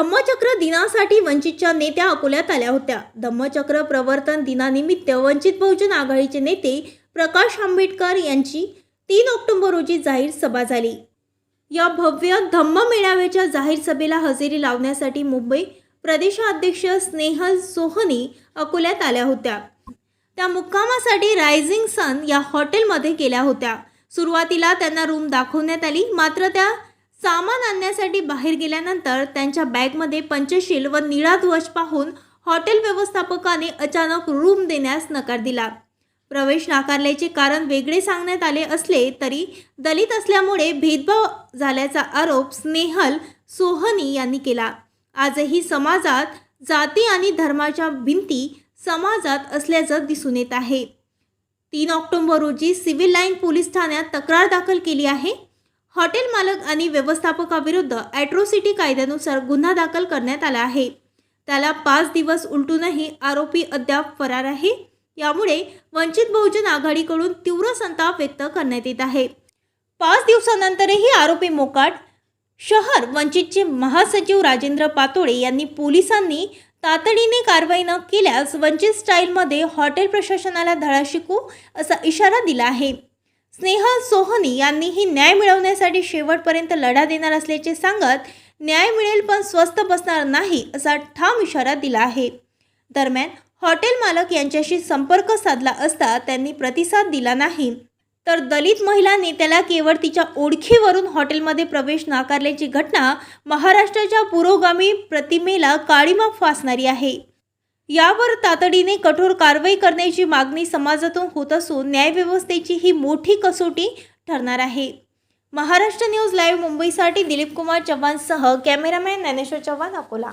धम्मचक्र दिनासाठी वंचितच्या नेत्या अकोल्यात आल्या होत्या. धम्मचक्र प्रवर्तन दिनानिमित्त वंचित बहुजन आघाडीचे नेते प्रकाश आंबेडकर यांची तीन ऑक्टोबर रोजी जाहीर सभा झाली. या भव्य धम्म मेळाव्याच्या जाहीर सभेला हजेरी लावण्यासाठी मुंबई प्रदेशाध्यक्ष स्नेहल सोहनी अकोल्यात आल्या होत्या. त्या मुक्कामासाठी रायझिंग सन या हॉटेलमध्ये गेल्या होत्या. सुरुवातीला त्यांना रूम दाखवण्यात आली मात्र त्या सामान आणण्यासाठी बाहेर गेल्यानंतर त्यांच्या बॅगमध्ये पंचशील व निळा ध्वज पाहून हॉटेल व्यवस्थापकाने अचानक रूम देण्यास नकार दिला. प्रवेश नाकारल्याचे कारण वेगळे सांगण्यात आले असले तरी दलित असल्यामुळे भेदभाव झाल्याचा आरोप स्नेहल सोहनी यांनी केला. आजही समाजात जाती आणि धर्माच्या भिंती समाजात असल्याचं दिसून येत आहे. तीन ऑक्टोबर रोजी सिव्हिल लाईन पोलीस ठाण्यात तक्रार दाखल केली आहे. हॉटेल मालक आणि व्यवस्थापकाविरुद्ध ॲट्रोसिटी कायद्यानुसार गुन्हा दाखल करण्यात आला आहे. त्याला पाच दिवस उलटूनही आरोपी अद्याप फरार आहे. यामुळे वंचित बहुजन आघाडीकडून तीव्र संताप व्यक्त करण्यात येत आहे. पाच दिवसानंतरही आरोपी मोकाट शहर वंचितचे महासचिव राजेंद्र पातोळे यांनी पोलिसांनी तातडीने कारवाई न केल्यास वंचित स्टाईलमध्ये हॉटेल प्रशासनाला धडा शिकू असा इशारा दिला आहे. स्नेहल सोहनी यांनीही न्याय मिळवण्यासाठी शेवटपर्यंत लढा देणार असल्याचे सांगत न्याय मिळेल पण स्वस्त बसणार नाही असा ठाम इशारा दिला आहे. दरम्यान हॉटेल मालक यांच्याशी संपर्क साधला असता त्यांनी प्रतिसाद दिला नाही. तर दलित महिला नेत्याला केवळ तिच्या ओळखीवरून हॉटेलमध्ये प्रवेश नाकारल्याची घटना महाराष्ट्राच्या पुरोगामी प्रतिमेला काळीमा फासणारी आहे. यावर तातडीने कठोर कारवाई करण्याची मागणी समाजातून होत असून न्यायव्यवस्थेची ही मोठी कसोटी ठरणार आहे. महाराष्ट्र न्यूज लाईव्ह मुंबईसाठी दिलीप कुमार चव्हाणसह कॅमेरामॅन ज्ञानेश्वर चव्हाण अकोला.